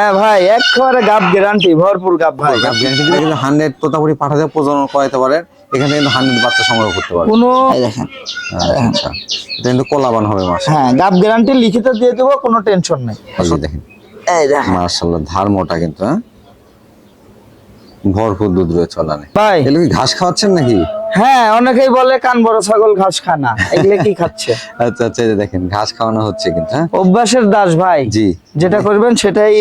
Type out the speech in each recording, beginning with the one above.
হ্যাঁ ভাই একেবারে গাব গ্যারান্টি ভরপুর গাব ভাই। গ্যারান্টি কিন্তু হান্ড্রেড তোতাপুরি পাঠাতে প্রজনন করাতে পারেন এখানে কিন্তু হান্ড্রেড বাচ্চা সংগ্রহ করতে পারেন কোনো দেখেন আচ্ছা এটা কিন্তু কোলাবান হবে মাস। হ্যাঁ গাব গ্যারান্টি লিখিত দিয়ে দেবো কোনো টেনশন নেই। দেখেন। এই দেখেন। মার্শাল্লাহ ধার মোটা কিন্তু হ্যাঁ? ভরপুর দুধ রয়েছে চলানে ভাই। এগুলো কি ঘাস খাওয়াচ্ছেন নাকি? হ্যাঁ অনেকেই বলে কান বড় ছাগল ঘাস খানা এগুলো কি খাচ্ছে? আচ্ছা আচ্ছা এই দেখেন ঘাস খাওয়ানো হচ্ছে কিন্তু হ্যাঁ? অভ্যাসের দাস ভাই। জি। যেটা করবেন সেটাই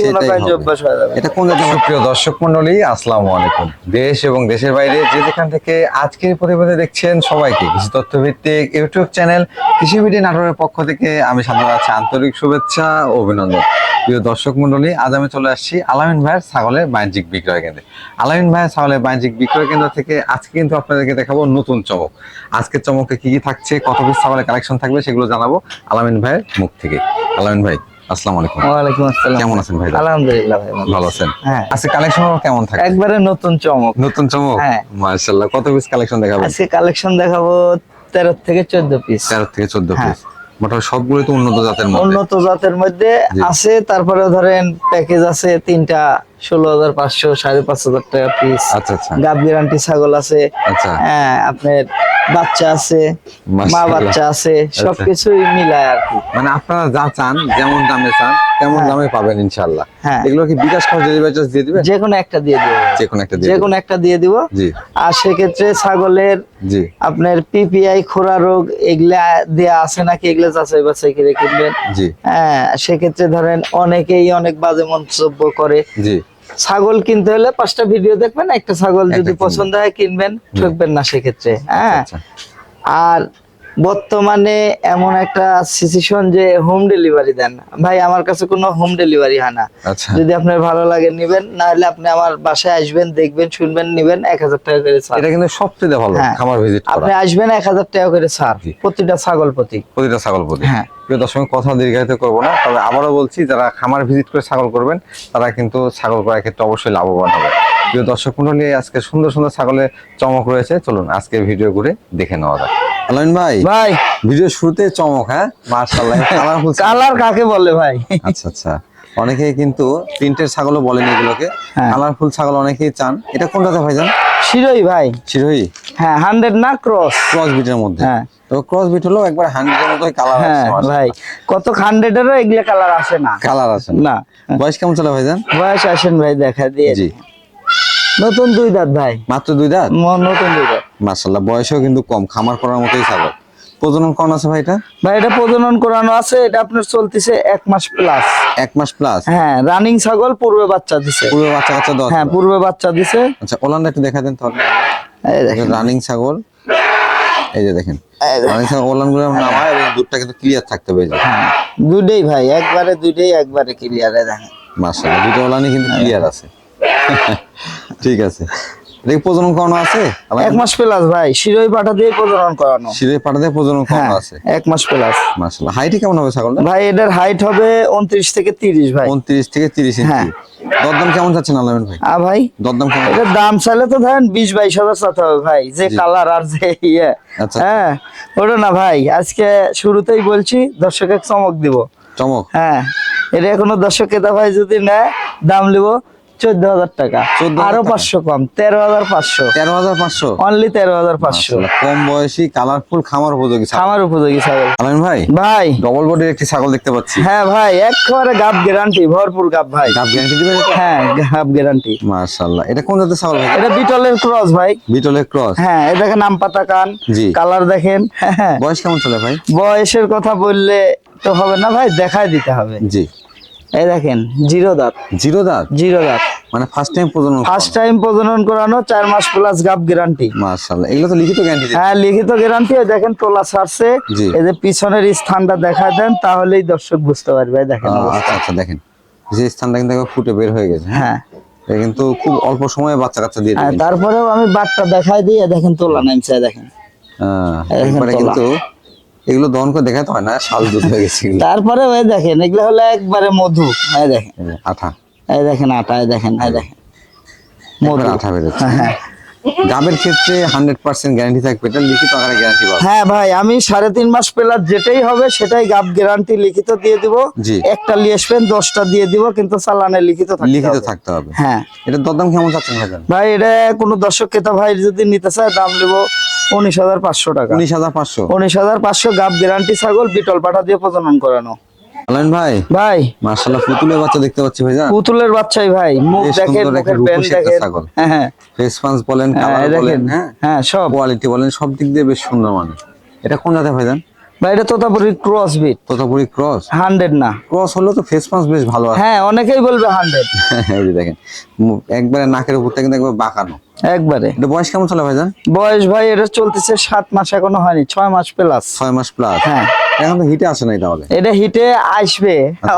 অভ্যাস হয়ে যাবে। এটা কোন জাতীয় প্রিয় দর্শক মন্ডলী আসসালামু আলাইকুম। দেশ এবং দেশের বাইরে যে যেখান থেকে আজকের প্রতিবেদনে দেখছেন সবাইকে কৃষি তথ্য ভিত্তিক ইউটিউব চ্যানেল কৃষি বিডি নাটোরের পক্ষ থেকে আমি সাধারণ আছি আন্তরিক শুভেচ্ছা ও অভিনন্দন। প্রিয় দর্শক মন্ডলী আজ আমি চলে আসছি আলামিন ভাইয়ের ছাগলের বাণিজ্যিক বিক্রয় কেন্দ্রে। আলামিন ভাইয়ের ছাগলের বাণিজ্যিক বিক্রয় কেন্দ্র থেকে আজকে কিন্তু আপনাদেরকে দেখাবো নতুন চমক। আজকের চমকে কি কি থাকছে কত পিস ছাগলের কালেকশন থাকবে সেগুলো জানাব আলামিন ভাইয়ের মুখ থেকে। আলামিন ভাই আসসালামু আলাইকুম। ওয়ালাইকুম আসসালাম। কেমন আছেন ভাই আলহামদুলিল্লাহ ভাই ভালো। ভালো আছেন? হ্যাঁ। আজকে কালেকশন কেমন থাকে একবারে নতুন চমক। নতুন চমক? হ্যাঁ। মার্শাল্লাহ কত পিস কালেকশন আজকে দেখাবো তেরো থেকে চোদ্দ পিস তেরো থেকে চোদ্দ হ্যাঁ। পিস মোটামুটি সবগুলোই তো উন্নত জাতের মধ্যে। উন্নত জাতের মধ্যে আছে তারপরে ধরেন প্যাকেজ আছে তিনটা ষোলো হাজার পাঁচশো সাড়ে পাঁচ হাজার টাকা পিস আচ্ছা আচ্ছা। গাব গ্যারান্টি ছাগল আছে। আচ্ছা। হ্যাঁ আপনার বাচ্চা আছে মা বাচ্চা আছে সবকিছুই মিলায় আর কি। মানে আপনারা যা চান যেমন দামে চান তেমন হ্যাঁ। দামে পাবেন ইনশাল্লাহ হ্যাঁ। এগুলো কি বিকাশ খরচ ডেলিভারি চার্জ দিয়ে দিবেন? যে কোনো একটা দিয়ে দিব। যে কোনো একটা দিয়ে যে কোনো একটা দিয়ে দিব। জি। আর সেক্ষেত্রে ছাগলের জি। আপনার পিপিআই খোরা রোগ এগুলা দেয়া আছে নাকি? এগুলা যাচাই বাছাই করে কিনবেন। জি। হ্যাঁ সেক্ষেত্রে ধরেন অনেকেই অনেক বাজে মন্তব্য করে। জি। ছাগল কিনতে হলে পাঁচটা ভিডিও দেখবেন একটা ছাগল যদি পছন্দ হয় কিনবেন ঠকবেন না সেক্ষেত্রে হ্যাঁ। আচ্ছা। আর বর্তমানে এমন একটা সিচুয়েশন যে হোম ডেলিভারি দেন। ভাই আমার কাছে কোনো হোম ডেলিভারি হয় না। আচ্ছা। যদি আপনার ভালো লাগে নিবেন না হলে আপনি আমার বাসায় আসবেন দেখবেন শুনবেন নিবেন এক হাজার টাকা করে ছাড়। এটা কিন্তু সবচেয়ে ভালো হ্যাঁ। খামার ভিজিট আপনি আসবেন এক হাজার টাকা করে ছাড়। প্রতিটা ছাগল প্রতি। প্রতিটা ছাগল প্রতি। হ্যাঁ। প্রিয় দর্শক কথা দীর্ঘায়িত করব না তবে আবারও বলছি যারা খামার ভিজিট করে ছাগল করবেন তারা কিন্তু ছাগল করার ক্ষেত্রে অবশ্যই লাভবান হবে। প্রিয় দর্শক মন্ডলী আজকে সুন্দর সুন্দর ছাগলের চমক রয়েছে। চলুন আজকে ভিডিও করে দেখে নেওয়া যাক। আলামিন ভাই ভাই। ভিডিও শুরুতে চমক হ্যাঁ? মার্শাল্লাহ কালারফুল কালার কাকে বলে ভাই? আচ্ছা আচ্ছা। অনেকেই কিন্তু প্রিন্টের ছাগলও বলেন এগুলোকে। হ্যাঁ। কালারফুল ছাগল অনেকেই চান। এটা কোন জাতের ভাইজান শিরোই ভাই। শিরোই? হ্যাঁ হান্ড্রেড না ক্রস ক্রস বিটের মধ্যে? হ্যাঁ। তো ক্রস বিট হলো একবার হান্ড্রেডের মতো কালার আসে ভাই। কত হান্ড্রেডেরও এগুলা কালার আসে না। কালার আসে না। বয়স কেমন চলে ভাইজান? বয়স আসেন ভাই দেখা দিয়ে। জি। নতুন দুই দাঁত ভাই। মাত্র দুই দাঁত? নতুন দুই দাঁত। মাশাআল্লাহ বয়সও কিন্তু কম খামার করার মতোই ছাগল প্রজনন কখন আছে ভাই এটা? ভাই এটা প্রজনন করানো আছে এটা আপনার চলতেছে এক মাস প্লাস এক মাস প্লাস হ্যাঁ রানিং ছাগল পূর্বে বাচ্চা দিছে। পূর্বে বাচ্চা কাচ্চা দেওয়া হ্যাঁ পূর্বে বাচ্চা দিছে। আচ্ছা ওলানটা একটু দেখা দেন তাহলে। এই দেখেন। রানিং ছাগল। এই যে দেখেন। রানিং ছাগল ওলানগুলো নামায় এবং দুধটা কিন্তু ক্লিয়ার থাকতে হবে হ্যাঁ দুইটাই ভাই একবারে দুইটাই একবারে ক্লিয়ার দেখেন। মার্শাল্লাহ দুটো ওলানই কিন্তু ক্লিয়ার আছে। ঠিক আছে। দেখি প্রজনন করানো আছে? এক মাস প্লাস ভাই শিরোই পাঠা দিয়ে প্রজনন করানো। সিঁড়ে পাঠাতে প্রজনন হ্যাঁ করানো আছে? এক মাস প্লাস। মার্শাল্লাহ হাইটে কেমন হবে ছাগলটা ভাই এটার হাইট হবে উনত্রিশ থেকে তিরিশ ভাই। উনত্রিশ থেকে তিরিশ হ্যাঁ। ইঞ্চি দরদাম কেমন যাচ্ছে না ভাই? আ ভাই দরদাম কেমন? এটার দাম চাইলে তো ধরেন বিশ বাইশ হাজার চাতে হবে ভাই যে কালার আর যে ইয়ে। আচ্ছা। হ্যাঁ ওটা না ভাই আজকে শুরুতেই বলছি দর্শকে চমক দিব। চমক? হ্যাঁ এটা এখনও দর্শক ক্রেতা ভাই যদি নেয় দাম নিব চোদ্দ হাজার টাকা। 14,000 আরও পাঁচশো কম তেরো হাজার পাঁচশো। তেরো হাজার পাঁচশো? অনলি তেরো হাজার পাঁচশো কম বয়সী কালারফুল খামার উপযোগী খামার উপযোগী ছাগল। আলামিন ভাই? ভাই। ডবল বডির একটি ছাগল দেখতে পাচ্ছি। হ্যাঁ ভাই একেবারে গাব গ্যারান্টি ভরপুর গাব ভাই। গাব গ্যারান্টি দিবেন হ্যাঁ গাব গ্যারান্টি মার্শাল্লাহ এটা কোন জাতের ছাগল ভাই? এটা বিটলের ক্রস ভাই। বিটলের ক্রস হ্যাঁ এই দেখেন আম পাতা কান জি। কালার দেখেন। হ্যাঁ বয়স কেমন চলে ভাই? বয়সের কথা বললে তো হবে না ভাই দেখাই দিতে হবে। জি। এই দেখেন জিরো দাঁত। জিরো দাঁত? জিরো দাঁত। মানে ফার্স্ট টাইম প্রজনন ফার্স্ট টাইম প্রজনন করানো চার মাস প্লাস গাব গ্যারান্টি মার্শাল্লাহ এগুলো তো লিখিত গ্যারান্টি হ্যাঁ লিখিত গ্যারান্টি দেখেন তোলা ছাড়ছে। এই যে পিছনের স্থানটা দেখা দেন তাহলেই দর্শক বুঝতে পারবে দেখেন আচ্ছা আচ্ছা দেখেন যে স্থানটা কিন্তু ফুটে বের হয়ে গেছে হ্যাঁ? হ্যাঁ। কিন্তু খুব অল্প সময়ে বাচ্চা কাচ্চা দিয়ে হ্যাঁ তারপরেও আমি বাটটা দেখাই দিই দেখেন তোলা নামছে দেখেন। হ্যাঁ। কিন্তু এগুলো দহন করে দেখাতে হয় না শাল দুধ হয়ে গেছে তারপরে ওই দেখেন এগুলো হলো একবারে মধু। এই দেখেন আঠা। এই দেখেন আটা এই দেখেন এই দেখেন। মধু। আঠা বেরোচ্ছে হ্যাঁ। গাবের ক্ষেত্রে হান্ড্রেড পার্সেন্ট গ্যারান্টি থাকবে এটা লিখিত আকারে গ্যারান্টি পাবে হ্যাঁ ভাই আমি সাড়ে তিন মাস প্লাস যেটাই হবে সেটাই গাব গ্যারান্টি লিখিত দিয়ে দিব। একটা নিয়ে আসবেন দশটা দিয়ে দিব কিন্তু চালানে লিখিত লিখিত থাকতে হবে। হ্যাঁ। এটা দরদাম কেমন চাচ্ছেন ভাইজান? ভাই এটা কোনো দর্শক ক্রেতা ভাই যদি নিতে চায় দাম নেব। উনিশ হাজার পাঁচশো টাকা। উনিশ হাজার পাঁচশো? উনিশ হাজার পাঁচশো গাব গ্যারান্টি ছাগল বিটল পাঠা দিয়ে প্রজনন করানো। ভাই? ভাই। পুতুলের বাচ্চা দেখতে পাচ্ছি ভাইজান। পুতুলের বাচ্চাই ভাই মুখ দেখেন মুখের ব্যান্ড দেখেন। ছাগল। হ্যাঁ হ্যাঁ। ফেস পাঞ্চ বলেন হ্যাঁ, কালার বলেন হ্যাঁ? হ্যাঁ সব। কোয়ালিটি বলেন সব দিক দিয়ে বেশ সুন্দর মানে এটা কোন জাতের ভাইজান? ভাই এটা তোতাপুরি ক্রস বিট তোতাপুরি ক্রস হান্ড্রেড না। ক্রস হলেও তো ফেস বেশ ভালো আছে। হ্যাঁ অনেকেই বলবে হান্ড্রেড এই যে দেখেন একবারে নাকের কিন্তু একবার বাঁকানো। একবারে। এটা বয়স কেমন চলে ভাইজান? বয়স ভাই এটা চলতেছে সাত মাস এখনও হয়নি মাস প্লাস মাস প্লাস হ্যাঁ। এখন তো হিটে আসে নাই তাহলে। এটা হিটে আসবে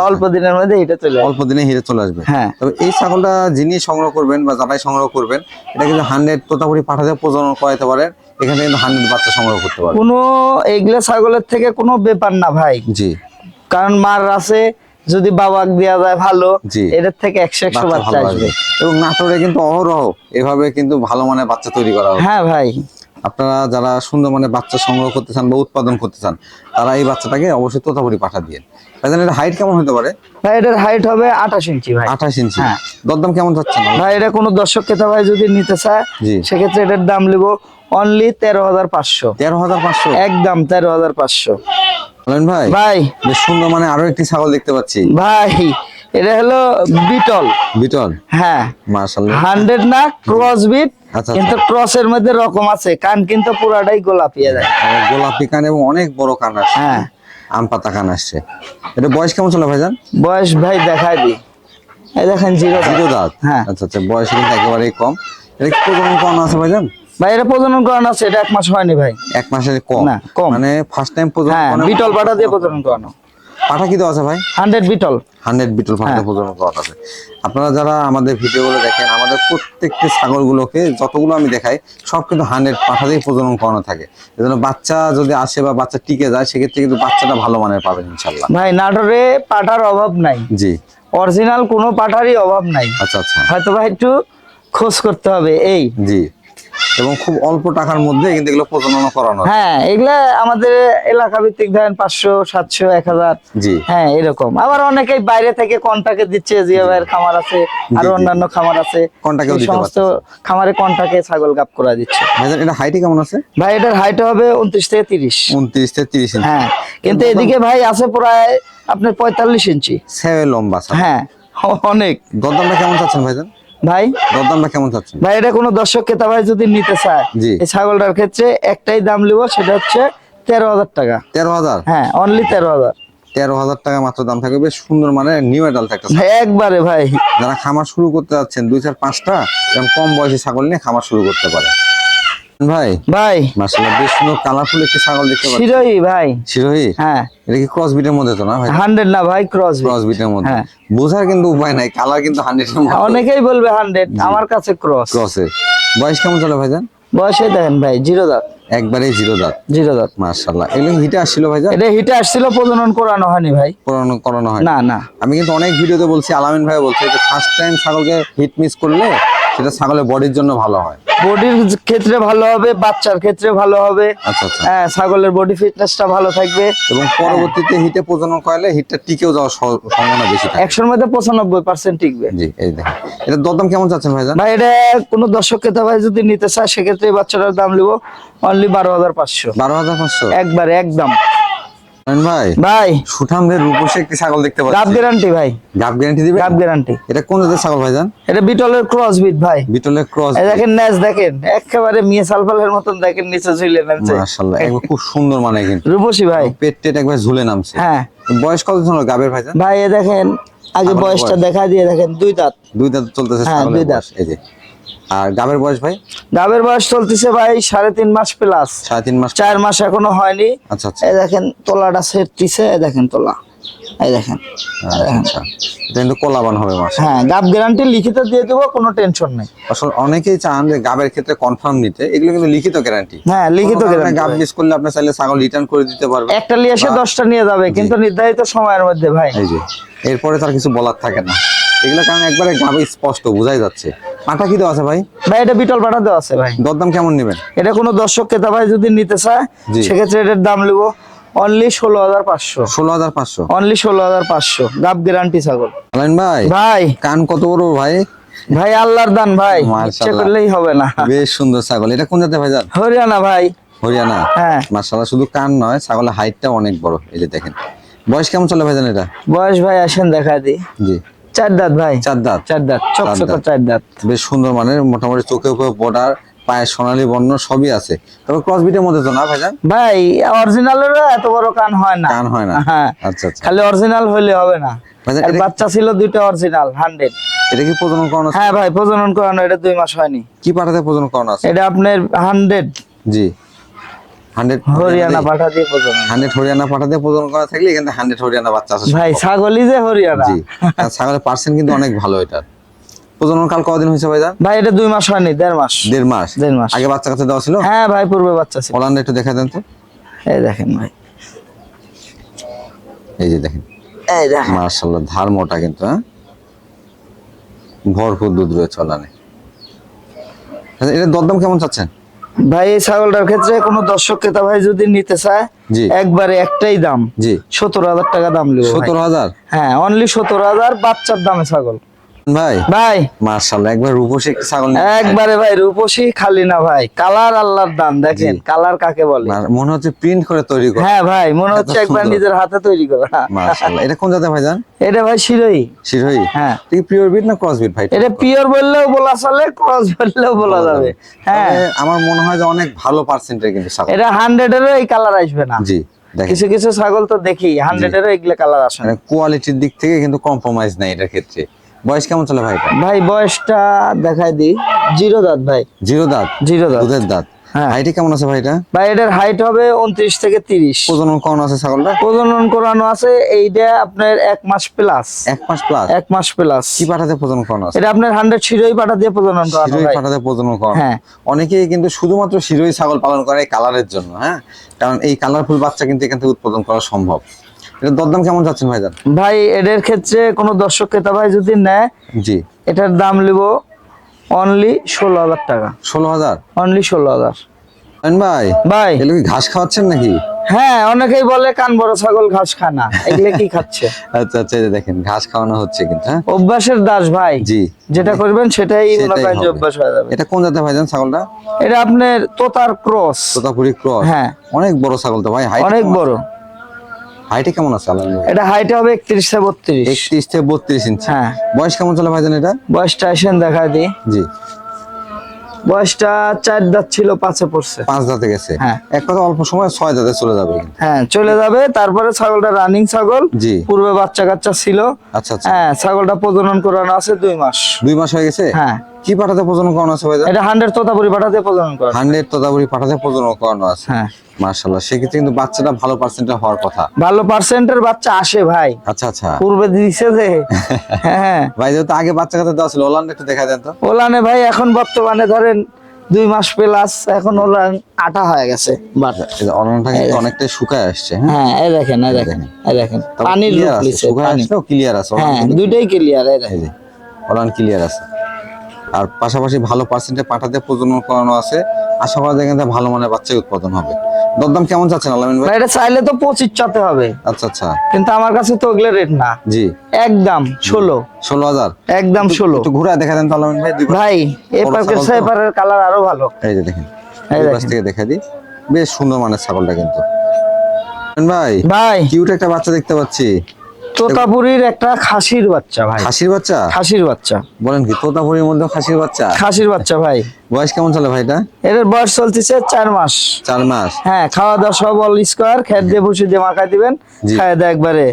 অল্প দিনের মধ্যে হিটে চলে অল্প দিনে হিটে চলে আসবে। হ্যাঁ। তবে এই ছাগলটা যিনি সংগ্রহ করবেন বা যারাই সংগ্রহ করবেন এটা কিন্তু হান্ড্রেড তোতাপুরি পাঠাতে প্রজনন করাতে পারেন। এখানে কিন্তু হান্ড্রেড বাচ্চা সংগ্রহ করতে কোনো এগুলা ছাগলের থেকে কোনো ব্যাপার না ভাই। জি। কারণ মার আছে যদি বাবাক দেওয়া যায় ভালো এটার থেকে একশো একশো বাচ্চা আসবে। এবং নাটোরে কিন্তু অহরহ এভাবে কিন্তু ভালো মানের বাচ্চা তৈরি করা হ্যাঁ ভাই। আপনারা যারা সুন্দর মানে বাচ্চা সংগ্রহ করতে চান বা উৎপাদন করতে চান তারা এই বাচ্চাটাকে অবশ্যই তোতাপুরি পাঠা দিয়ে তাই এটা হাইট কেমন হতে পারে? ভাই এটার হাইট হবে আঠাশ ইঞ্চি ভাই। আঠাশ ইঞ্চি হ্যাঁ। দরদাম কেমন যাচ্ছে না ভাই এটা কোনো দর্শক ক্রেতা ভাই যদি নিতে চায়। সেক্ষেত্রে এটার দাম নিব অনলি তেরো হাজার পাঁচশো। তেরো হাজার পাঁচশো? একদম তেরো হাজার পাঁচশো। ভাই ভাই। বেশ সুন্দর মানে আরও একটি ছাগল দেখতে পাচ্ছি। ভাই এটা হলো বিটল। বিটল? হ্যাঁ। মার্শাল্লাহ হান্ড্রেড না ক্রস বিট আচ্ছা, কিন্তু ক্রসের মধ্যে রকম আছে। কান কিন্তু পুরাটাই গোলাপি যায়। গোলাপি কান এবং অনেক বড় কান আসছে হ্যাঁ। আম পাতা কান আসছে। এটা বয়স কেমন চলে ভাইজান? বয়স ভাই দেখাই দি। এই দেখেন জিরো জিরো দাঁত? হ্যাঁ। আচ্ছা আচ্ছা বয়স কিন্তু একেবারেই কম। এটা প্রজনন করানো আছে ভাইজান? ভাই এটা প্রজনন করানো আছে এটা এক মাস হয়নি ভাই। এক মাসের কম। না, কম। মানে ফার্স্ট টাইম প্রজনন হ্যাঁ বিটল পাটা দিয়ে প্রজনন করানো। পাঠা কি আছে ভাই? Hundred beetle. হান্ড্রেড বিটল ফার্স্টে হ্যাঁ। প্রজনন করানো আছে। আপনারা যারা আমাদের ভিডিওগুলো দেখেন আমাদের প্রত্যেকটি ছাগলগুলোকে যতগুলো আমি দেখাই সব কিন্তু হান্ড্রেড পাঠা দিয়ে প্রজনন করানো থাকে। এজন্য বাচ্চা যদি আসে বা বাচ্চা টিকে যায় সেক্ষেত্রে কিন্তু বাচ্চাটা ভালো মানের পাবেন ইনশাল্লাহ ভাই নাটোরে পাঠার অভাব নাই। জি। অরিজিনাল কোনো পাঠারই অভাব নাই। আচ্ছা আচ্ছা। হয়তো ভাই একটু খোঁজ করতে হবে এই। জি। এবং খুব অল্প টাকার মধ্যে কিন্তু এগুলো প্রজনন করানো হ্যাঁ। এগুলা আমাদের এলাকা ভিত্তিক ধরেন পাঁচশো সাতশো এক হাজার। জি। হ্যাঁ এরকম। আবার অনেকেই বাইরে থেকে কন্টাকে দিচ্ছে জিয়া ভাইয়ের খামার আছে আর। অন্যান্য খামার আছে। দিতে সমস্ত খামারে কন্টাকে ছাগল গাপ করা দিচ্ছে। ভাইজান এটা হাইটে কেমন আছে? ভাই এটার হাইট হবে উনত্রিশ থেকে তিরিশ। উনত্রিশ থেকে তিরিশ হ্যাঁ কিন্তু এদিকে ভাই আছে প্রায় আপনার পঁয়তাল্লিশ ইঞ্চি লম্বা হ্যাঁ অনেক। দরদামটা কেমন চাচ্ছেন ভাইজান? ভাই? দরদামটা কেমন চাচ্ছেন? ভাই এটা কোনো দর্শক ক্রেতা ভাই যদি নিতে চায়। এই ছাগলটার ক্ষেত্রে একটাই দাম লিব সেটা হচ্ছে তেরো হাজার টাকা। তেরো হাজার? হ্যাঁ অনলি তেরো হাজার। তেরো হাজার টাকা মাত্র দাম থাকবে। বেশ সুন্দর মানে নিউ এডাল ভাই একবারে ভাই। যারা খামার শুরু করতে যাচ্ছেন দুই চার পাঁচটা কম বয়সী ছাগল নিয়ে খামার শুরু করতে পারে। ভাই? ভাই। মাসাল্লাহ বেশ সুন্দর কালারফুল একটি ছাগল দেখতে পাচ্ছি। শিরোই ভাই। শিরোহী? হ্যাঁ। এটা কি ক্রস বিটের মধ্যে তো না ভাই? হান্ড্রেড না ভাই ক্রস ক্রস বিটের মধ্যে। বোঝার কিন্তু উপায় নাই কালার কিন্তু হান্ড্রেডের মধ্যে। অনেকেই বলবে হান্ড্রেড আমার কাছে ক্রস বয়স কেমন চলে ভাইজান? বয়সে দেখেন ভাই জিরো দাঁত। একবারেই জিরো দাঁত। জিরো দাঁত। এগুলো হিটে আসছিল এটা হিটে আসছিল প্রজনন করানো হয়নি ভাই। করানো করানো হয় না না। আমি কিন্তু অনেক ভিডিওতে বলছি আলামিন ভাই বলছে যে ফার্স্ট টাইম ছাগলকে হিট মিস করলে সেটা ছাগলের বডির জন্য ভালো হয়। বডির ক্ষেত্রে ভালো হবে বাচ্চার ক্ষেত্রে ভালো হবে। আচ্ছা আচ্ছা। হ্যাঁ ছাগলের বডি ফিটনেসটা ভালো থাকবে। এবং পরবর্তীতে হিটে প্রজনন করালে হিটটা টিকেও যাওয়ার সম্ভাবনা বেশি থাকে। একশোর মধ্যে পঁচানব্বই পার্সেন্ট টিকবে। জি এই দেখেন। এটা দরদাম কেমন চাচ্ছেন ভাইজান? ভাই এটা কোনো দর্শক ক্রেতা ভাই যদি নিতে চায় সেক্ষেত্রে এই বাচ্চাটার দাম নিব অনলি বারো হাজার পাঁচশো। বারো হাজার পাঁচশো? একবারে একদম। ভাই ভাই। সুঠামদের রূপসে একটি ছাগল দেখতে গাব গ্যারান্টি ভাই। গাব গ্যারান্টি দিবে গাব গ্যারান্টি এটা কোন জাতের ছাগল ভাইজান? এটা বিটলের ক্রস বিট ভাই। বিটলের ক্রস এই দেখেন ন্যাচ দেখেন একেবারে মিয়ে সালফালের মতন দেখেন নিচে ঝুলে নামছে। মাশাআল্লাহ একবার খুব সুন্দর মানে কিন্তু। রূপসী ভাই। পেট টেট একবার ঝুলে নামছে। হ্যাঁ। বয়স কত গাবের ভাইজান? ভাই এ দেখেন আগে বয়সটা দেখা দিয়ে দেখেন দুই দাঁত। দুই দাঁত চলতেছে হ্যাঁ, দুই দাঁত। এই যে। আর গাবের বয়স ভাই? গাবের বয়স চলতেছে ভাই সাড়ে তিন মাস প্লাস সাড়ে তিন মাস চার মাস এখনও হয়নি। আচ্ছা আচ্ছা। এই দেখেন তোলাটা সেট এই দেখেন তোলা। এই দেখেন আচ্ছা, আচ্ছা। কিন্তু কলাবান হবে মাস। হ্যাঁ গাব গ্যারান্টি লিখিত দিয়ে দেবো কোনো টেনশন নেই। আসলে অনেকেই চান যে গাবের ক্ষেত্রে কনফার্ম নিতে। এগুলো কিন্তু লিখিত গ্যারান্টি হ্যাঁ লিখিত গ্যারান্টি গাব মিস করলে আপনি চাইলে ছাগল রিটার্ন করে দিতে পারবে একটা নিয়ে এসে দশটা নিয়ে যাবে কিন্তু নির্ধারিত সময়ের মধ্যে ভাই। এই যে এরপরে তার কিছু বলার থাকে না। এগুলো কারণ একবারে গাবে স্পষ্ট বোঝাই যাচ্ছে। পাটা কি দেওয়া আছে ভাই? ভাই এটা বিটল পাঠা দেওয়া আছে ভাই। দরদাম কেমন নেবেন? এটা কোনো দর্শক ক্রেতা ভাই যদি নিতে চায় সেক্ষেত্রে এটার দাম নেব অনলি ষোলো হাজার পাঁচশো। ষোলো হাজার পাঁচশো। অনলি ষোলো হাজার পাঁচশো। গাব গ্যারান্টি ছাগল। ভাই ভাই। কান কত বড় ভাই? ভাই আল্লাহর দান ভাই। ইচ্ছে মাশাআল্লাহ। করলেই হবে না। বেশ সুন্দর ছাগল। এটা কোন জাতের ভাইজান হরিয়ানা ভাই। হরিয়ানা। হ্যাঁ। মার্শাল্লাহ শুধু কান নয় ছাগলের হাইটটা অনেক বড়। এই যে দেখেন। বয়স কেমন চলে ভাইজান এটা? বয়স ভাই আসেন দেখা দি জি। চার দাঁত ভাই। চার দাঁত। চার দাঁত চকচক চার দাঁত। বেশ সুন্দর মানের মোটামুটি চোখে উপরে বর্ডার পায়ে সোনালী বর্ণ সবই আছে। তবে ক্রস বিটের মধ্যে তো না ভাইজান? ভাই এত বড় কান হয় না। কান হয় না। হ্যাঁ আচ্ছা আচ্ছা। খালি অরিজিনাল হইলে হবে না। বাচ্চা ছিল দুইটা অরিজিনাল হান্ড্রেড এটা কি প্রজনন করানো হ্যাঁ ভাই প্রজনন করানো এটা দুই মাস হয়নি। কি পাঠাতে প্রজনন করানো আছে? এটা আপনার হান্ড্রেড জি। হান্ড্রেড হরিয়ানা পাঠা দিয়ে প্রজনন হান্ড্রেড হরিয়ানা পাঠাতে প্রজনন করা থাকলে এখানে হান্ড্রেড হরিয়ানা বাচ্চা আছে ভাই ছাগলই যে হরিয়ানা। জি। ছাগলের পার্সেন্ট কিন্তু অনেক ভালো এটা। প্রজনন কাল হয়েছে ভাই এটা দুই মাস হয়নি দেড় মাস। দেড় মাস? দেড় মাস। আগে বাচ্চা কাছে দেওয়া ছিল? হ্যাঁ ভাই পূর্বে বাচ্চা ছিল। একটু দেখা দেন তো। এই দেখেন ভাই। এই যে দেখেন। এই দেখেন। ধার মোটা কিন্তু হ্যাঁ? ভরপুর দুধ রয়েছে ওলানে আচ্ছা, এটার দরদাম কেমন চাচ্ছেন? ভাই এই ছাগলটার ক্ষেত্রে কোনো দর্শক ক্রেতা ভাই যদি নিতে চায় একবারে একটাই দাম। জি। সত্তর হাজার টাকা দাম লিব সতেরো হাজার? হ্যাঁ অনলি সতেরো হাজার বাচ্চার দামে ছাগল। ভাই? ভাই। মার্শাল্লাহ একবার রূপসী ছাগল একবারে ভাই রূপসী খালি না ভাই কালার আল্লাহর দাম দেখেন কালার কাকে বলে। মনে হচ্ছে প্রিন্ট করে তৈরি করে। হ্যাঁ ভাই মনে হচ্ছে একবার নিজের হাতে তৈরি করা। এটা কোন জাতের ভাইজান এটা ভাই শিরোই শিরোই হ্যাঁ। এটা পিওর বিট না ক্রস বিট ভাই? এটা পিওর বললেও বলা চলে ক্রস বললেও বলা যাবে। হ্যাঁ। আমার মনে হয় যে অনেক ভালো পার্সেন্টের কিন্তু ছাগল। এটা হান্ড্রেডেরও এই কালার আসবে না। জি কিছু কিছু ছাগল তো দেখি হান্ড্রেডেরও এগুলো কালার আসে না। মানে কোয়ালিটির দিক থেকে কিন্তু কম্প্রোমাইজ নাই এটার ক্ষেত্রে। বয়স কেমন চলে ভাই ভাই বয়সটা দেখাই দিই। জিরো দাঁত ভাই। জিরো দাঁত? জিরো দাঁত। দুধের দাঁত। হ্যাঁ। হাইটে কেমন আছে ভাই এটা? ভাই এটার হাইট হবে উনত্রিশ থেকে তিরিশ। প্রজনন কেমন আছে ছাগলটা? প্রজনন করানো আছে এইটা আপনার এক মাস প্লাস এক মাস প্লাস এক মাস প্লাস কি পাঠাতে প্রজনন করানো আছে? এটা আপনার হান্ড্রেড শিরোই পাঠা দিয়ে প্রজনন করানো শিরোই প্রজনন করানো। হ্যাঁ। অনেকেই কিন্তু শুধুমাত্র শিরোই ছাগল পালন করে কালারের জন্য হ্যাঁ? কারণ এই কালারফুল বাচ্চা কিন্তু এখান থেকে উৎপাদন করা সম্ভব। এটা দরদাম কেমন যাচ্ছেন ভাইজান? ভাই এদের ক্ষেত্রে কোনো দর্শক ক্রেতা ভাই যদি নেয় জি। এটার দাম নিব অনলি ষোলো হাজার টাকা। ষোলো হাজার? অনলি ষোলো হাজার। ভাই? ভাই। এগুলো কি ঘাস খাওয়াচ্ছেন নাকি? হ্যাঁ অনেকেই বলে কান বড় ছাগল ঘাস খায় না এগুলো কি খাচ্ছে? আচ্ছা আচ্ছা দেখেন ঘাস খাওয়ানো হচ্ছে কিন্তু হ্যাঁ? অভ্যাসের দাস ভাই। জি। যেটা করবেন সেটাই মনে। অভ্যাস হয়ে যাবে। এটা কোন জাতের ভাইজান ছাগলটা? এটা আপনার তোতার ক্রস। তোতাপুরি ক্রস। হ্যাঁ। অনেক বড় ছাগল তো ভাই অনেক বড়। হাইটে কেমন আছে এটা হাইট হবে একত্রিশ থেকে বত্রিশ। একত্রিশ থেকে বত্রিশ ইঞ্চি হ্যাঁ। বয়স কেমন চলে ভাইজান এটা? বয়সটা এসেন দেখা দিই। জি। বয়সটা চার দাঁত ছিল পাঁচে পড়ছে। পাঁচ দাঁতে গেছে। হ্যাঁ। এক কথা অল্প সময় ছয় দাঁতে চলে যাবে হ্যাঁ চলে যাবে। তারপরে ছাগলটা রানিং ছাগল। জি। পূর্বে বাচ্চা কাচ্চা ছিল। আচ্ছা আচ্ছা। হ্যাঁ ছাগলটা প্রজনন করানো আছে দুই মাস। দুই মাস হয়ে গেছে? হ্যাঁ। কি পাঠাতে প্রজনন করানো আছে ভাইজান এটা হান্ড্রেড তোতাপুরি পাঠাতে প্রজনন করা হান্ড্রেড তোতাপুরি পাঠাতে প্রজনন করানো আছে। হ্যাঁ। মার্শাল্লাহ সেক্ষেত্রে কিন্তু বাচ্চাটা ভালো পার্সেন্টের হওয়ার কথা। ভালো পার্সেন্টের বাচ্চা আসে ভাই। আচ্ছা আচ্ছা। পূর্বে দিছে যে। হ্যাঁ। ভাই যেহেতু আগে বাচ্চা কাছে দেওয়া ছিল ওলান একটু দেখা দেন তো। ওলানে ভাই এখন বর্তমানে ধরেন দুই মাস প্লাস এখন ওলান আটা হয়ে গেছে ওলানটা কিন্তু অনেকটাই শুকায় আসছে হ্যাঁ? হ্যাঁ এই দেখেন এই দেখেন এই দেখেন পানির শুকায় আসলেও ক্লিয়ার আছে হ্যাঁ দুইটাই ক্লিয়ার এই দেখেন। ওলান ক্লিয়ার আছে। আর পাশাপাশি ভালো পার্সেন্টে পাঠাতে প্রজনন করানো আছে। আশা করা যায় কিন্তু ভালো মানের বাচ্চা উৎপাদন হবে। দরদাম কেমন চাচ্ছেন আলামিন ভাই? এটা চাইলে তো পঁচিশ চাতে হবে। আচ্ছা আচ্ছা। কিন্তু আমার কাছে তো ওগুলো রেট না। জি। একদম ষোলো। ষোলো হাজার? একদম ষোলো। একটু ঘুরে দেখা দেন তো আলামিন ভাই ভাই ছাগল তো? এপারের কালার আরও ভালো। এই যে দেখেন। এই পাশ থেকে দেখা দিই। বেশ সুন্দর মানের ছাগলটা কিন্তু। ভাই ভাই। কিউট একটা বাচ্চা দেখতে পাচ্ছি। তোতাপুরির একটা খাসির বাচ্চা ভাই। খাসির বাচ্চা? খাসির বাচ্চা। বলেন কি তোতাপুরির মধ্যে খাসির বাচ্চা? খাসির বাচ্চা ভাই। বয়স কেমন চলে ভাইটা? এর বয়স চলতেছে চার মাস। চার মাস? হ্যাঁ খাওয়া দাওয়া সব অল স্কোয়ার খেত দিয়ে ভুসি দিয়ে মাখাই দিবেন। খাওয়া দাওয়া একবারে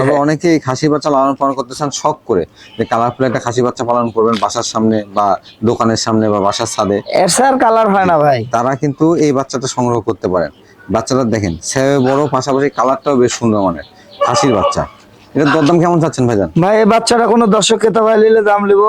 তবে অনেকেই খাসি বাচ্চা লালন পালন করতে চান শখ করে যে কালারফুল একটা খাসি বাচ্চা পালন করবেন বাসার সামনে বা দোকানের সামনে বা বাসার ছাদে। এর স্যার কালার হয় না ভাই। তারা কিন্তু এই বাচ্চাটা সংগ্রহ করতে পারেন। বাচ্চাটা দেখেন সেবে বড় পাশাপাশি কালারটাও বেশ সুন্দর মানের খাসির বাচ্চা। এটার দরদাম কেমন চাচ্ছেন ভাইজান? ভাই এই বাচ্চাটা কোনো দর্শক খেতে ভাই নিলে দাম নিব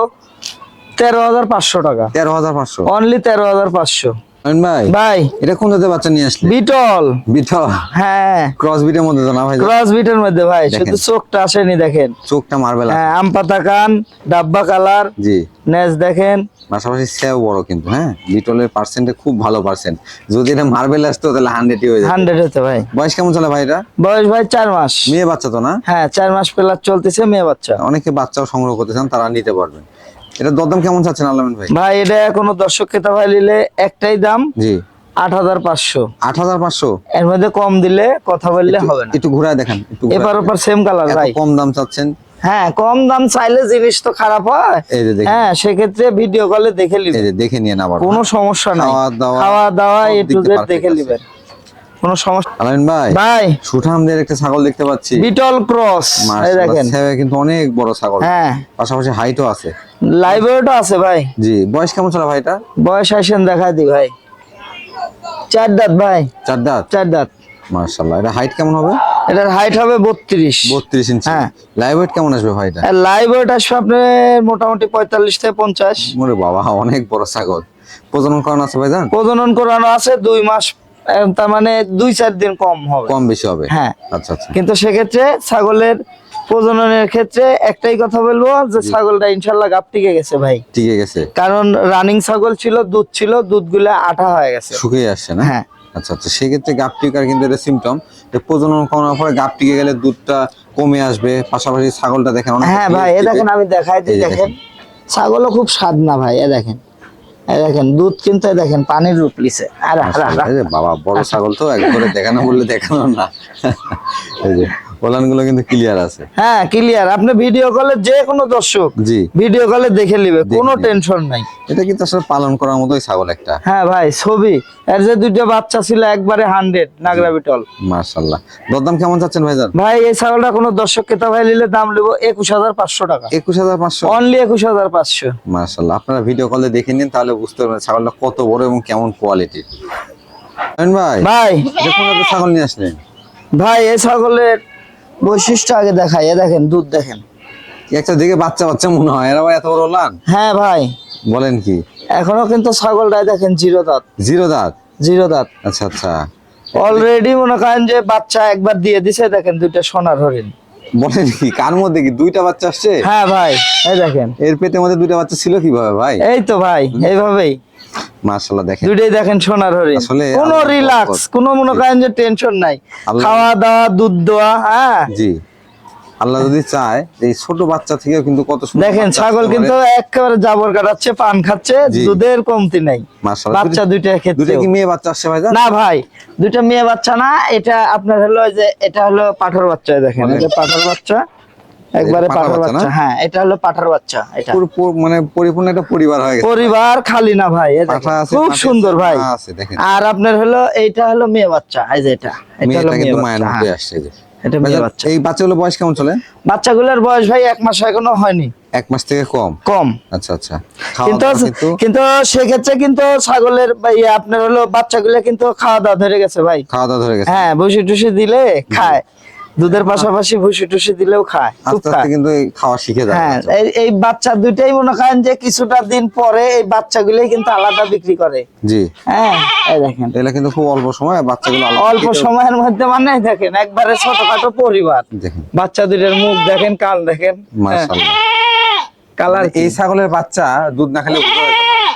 তেরো হাজার পাঁচশো টাকা। তেরো হাজার পাঁচশো। অনলি তেরো হাজার পাঁচশো। ভাই ভাই। এটা কোন জাতের বাচ্চা নিয়ে আসলে? বিটল। বিটা হ্যাঁ। ক্রস বিটের মধ্যে তো না ভাই? ক্রস বিটের মধ্যে ভাই শুধু চোখটা আসেনি দেখেন। চোখটা মার্বেল হ্যাঁ আম পাতা কান ডাব্বা কালার জি। নেজ দেখেন। পাশাপাশি সেও বড় কিন্তু হ্যাঁ? বিটলের পার্সেন্টে খুব ভালো পার্সেন্ট যদি এটা মার্বেল আসতো তাহলে হান্ড্রেডই হয়ে যেত। হান্ড্রেড হতে ভাই। বয়স কেমন চলে ভাই এটা? বয়স ভাই চার মাস। মেয়ে বাচ্চা তো না? হ্যাঁ চার মাস প্লাস চলতেছে মেয়ে বাচ্চা। অনেকে বাচ্চাও সংগ্রহ করতে চান তারা নিতে পারবেন। এটা দরদাম কেমন চাচ্ছেন আল্লামিন ভাই? ভাই এটা কোনো দর্শক খেতে ভাই নিলে একটাই দাম জি। আট হাজার পাঁচশো। আট হাজার পাঁচশো? এর মধ্যে কম দিলে কথা বললে হবে না। একটু ঘুরায় দেখেন একটু দেখেন। ওপার সেম কালার ভাই। কম দাম চাচ্ছেন? হ্যাঁ কম দাম চাইলে জিনিস তো খারাপ হয়। হ্যাঁ সেক্ষেত্রে ভিডিও কলে দেখে নিবেন। দেখে নিয়ে আবার। কোনো সমস্যা নাই। খাওয়া দাওয়া খাওয়া দাওয়া সব এ টু জেড দেখে। নিবেন। কোনো সমস্যা আলামিন ভাই ভাই। সুঠামদের একটা ছাগল দেখতে পাচ্ছি। বিটল ক্রস এই দেখেন। কিন্তু অনেক বড় ছাগল। হ্যাঁ। পাশাপাশি হাইটও আছে। লাইব্রেরিটা আছে ভাই। জি বয়স কেমন চলে ভাইটা? বয়স আসেন দেখা দি ভাই। চার দাঁত ভাই। চার দাঁত? চার দাঁত। মার্শাল্লাহ এটা হাইট কেমন হবে? এটার হাইট হবে বত্রিশ। বত্রিশ ইঞ্চি। হ্যাঁ। লাইভ ওয়েট কেমন আসবে ভাইটা? লাইভ ওয়েট আসবে আপনার মোটামুটি পঁয়তাল্লিশ থেকে পঞ্চাশ। ওরে বাবা অনেক বড় ছাগল। প্রজনন করানো আছে ভাইজান? প্রজনন করানো আছে দুই মাস আহ, তার মানে দুই চার দিন কম হবে। কম বেশি হবে? হ্যাঁ। আচ্ছা আচ্ছা। কিন্তু সেক্ষেত্রে ছাগলের প্রজননের ক্ষেত্রে একটাই কথা বলব যে ছাগলটা ইনশাল্লাহ গাপ টিকে গেছে ভাই। টিকে গেছে? কারণ রানিং ছাগল ছিল দুধ ছিল দুধগুলা আঠা হয়ে গেছে। শুকিয়ে আসছে না? হ্যাঁ। আচ্ছা আচ্ছা। সেক্ষেত্রে গাপ টিকার কিন্তু এটা সিমটম প্রজনন করানোর পরে গাপ টিকে গেলে দুধটা কমে আসবে পাশাপাশি ছাগলটা দেখেন হ্যাঁ ভাই এ দেখেন আমি দেখাই দিই যে দেখেন। ছাগলও খুব স্বাদ না ভাই এ দেখেন। দেখেন দুধ কিন্তু দেখেন পানির রূপ লিছে আর বাবা বড় ছাগল তো একবারে দেখানো বললে দেখানো না। এই যে। ওলানগুলো কিন্তু ক্লিয়ার আছে। হ্যাঁ ক্লিয়ার আপনি ভিডিও কলে যে কোনো দর্শক জি। ভিডিও কলে দেখে নিবে কোনো টেনশন নাই। এটা কিন্তু আসলে পালন করার মতোই ছাগল একটা। হ্যাঁ ভাই ছবি। এর যে দুইটা বাচ্চা ছিল একবারে হান্ড্রেড নাগরা বিটল। মার্শাল্লাহ দরদাম কেমন চাচ্ছেন ভাইজান? ভাই এই ছাগলটা কোনো দর্শক ক্রেতা ভাই নিলে দাম নেব একুশ হাজার পাঁচশো টাকা। একুশ হাজার পাঁচশো? অনলি একুশ হাজার পাঁচশো। মার্শাল্লাহ আপনারা ভিডিও কলে দেখে নিন তাহলে বুঝতে পারবেন ছাগলটা কত বড় এবং কেমন কোয়ালিটির ভাই ভাই। ছাগল নিয়ে আসলেন। ভাই এই ছাগলের বৈশিষ্ট্য আগে দেখাই এ দেখেন দুধ দেখেন। একটা দিকে বাচ্চা বাচ্চা মনে হয়? এর এত বড় লান হ্যাঁ ভাই। বলেন কি? এখনও কিন্তু ছাগলটাই দেখেন জিরো দাঁত। জিরো দাঁত? জিরো দাঁত। আচ্ছা আচ্ছা। অলরেডি মনে করেন যে বাচ্চা একবার দিয়ে দিছে দেখেন দুইটা সোনার হরিণ। বলেন কি কার মধ্যে কি দুইটা বাচ্চা আসছে? হ্যাঁ ভাই এই দেখেন। এর পেটের মধ্যে দুইটা বাচ্চা ছিল কীভাবে ভাই? এই তো ভাই এইভাবেই। মার্শাল্লাহ দেখেন। দুইটাই দেখেন সোনার হরিণ। আসলে কোনো রিল্যাক্স কোনো মনে করেন যে টেনশন নাই। খাওয়া দাওয়া দুধ দেওয়া হ্যাঁ? জি। আল্লাহ যদি চায় এই ছোট বাচ্চা থেকেও কিন্তু কত সুন্দর দেখেন ছাগল কিন্তু একেবারে জাবর কাটাচ্ছে পান খাচ্ছে দুধের কমতি নাই। বাচ্চা দুইটা দুইটা কি মেয়ে বাচ্চা আসছে না ভাই দুইটা মেয়ে বাচ্চা না এটা আপনার হলো যে এটা হলো পাঠার বাচ্চা দেখেন। এটা পাঠার বাচ্চা একবারে পাঠার বাচ্চা? হ্যাঁ এটা হলো পাঠার বাচ্চা এটা। মানে পরিপূর্ণ একটা পরিবার হয়ে গেছে। পরিবার খালি না ভাই খুব সুন্দর ভাই। আর আপনার হলো এইটা হলো মেয়ে বাচ্চা এই যে এটা এটা হলো মেয়ে বাচ্চা হ্যাঁ, আসছে এটা মেয়ে বাচ্চা। এই বাচ্চাগুলো বয়স কেমন চলে? বাচ্চাগুলোর বয়স ভাই এক মাস এখনও হয়নি। এক মাস থেকে কম? কম। আচ্ছা আচ্ছা। কিন্তু কিন্তু সেক্ষেত্রে কিন্তু ছাগলের ইয়ে আপনার হলো বাচ্চাগুলো কিন্তু খাওয়া দাওয়া ধরে গেছে ভাই। খাওয়া দাওয়া ধরে গেছে। হ্যাঁ ভুসি টুসি দিলে খায়। দুধের পাশাপাশি ভুসি টুসি দিলেও খায় কিন্তু খাওয়া শিখে যাবে হ্যাঁ এই বাচ্চা দুইটাই মনে করেন যে কিছুটা দিন পরে এই বাচ্চাগুলোই কিন্তু আলাদা বিক্রি করে। জি। হ্যাঁ এই দেখেন। এগুলা কিন্তু খুব অল্প সময় বাচ্চাগুলো আলাদা অল্প সময়ের মধ্যে মানে দেখেন একবারে ছোটখাটো পরিবার। বাচ্চা দুইটার মুখ দেখেন কাল দেখেন মাশাআল্লাহ। কালার এই ছাগলের বাচ্চা দুধ না খেলে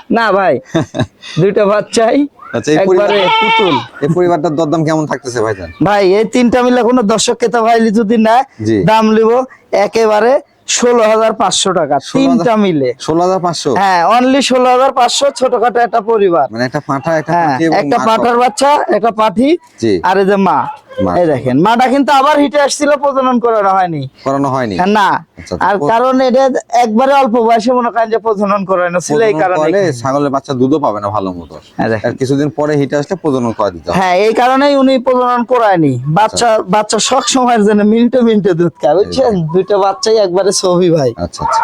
না। ভাই দুইটা বাচ্চাই আচ্ছা এই একবারে পুতুল এই পরিবারটার দরদাম কেমন থাকতেছে ভাইজান ভাই এই তিনটা মিলে কোনো দর্শক খেতে ভাই যদি নেয় দাম লিব একেবারে ষোলো হাজার পাঁচশো টাকা 16,000 তিনটা মিলে ষোলো হাজার পাঁচশো হ্যাঁ অনলি ষোলো হাজার পাঁচশো ছোটখাটো একটা পরিবার মানে একটা পাঁঠা একটা হ্যাঁ পাঠার বাচ্চা একটা পাঠি। আর এই যে মা। এই দেখেন মাটা কিন্তু আবার হিটে আসছিল প্রজনন করানো হয়নি। করানো হয়নি? হ্যাঁ, না। আচ্ছা, আর কারণ এটা একবারে অল্প বয়সে মনে করেন যে প্রজনন করানো ছিল এই কারণে ছাগলের বাচ্চা দুধও পাবে না ভালো মতো। হ্যাঁ, কিছুদিন পরে হিটে আসলে প্রজনন করা দিতে হ্যাঁ এই কারণেই উনি প্রজনন করায়নি। বাচ্চা বাচ্চা সব সময়ের জন্য মিনিটে মিনিটে দুধ খায় বুঝছেন? দুইটা বাচ্চাই একবারে ছবি ভাই। আচ্ছা আচ্ছা।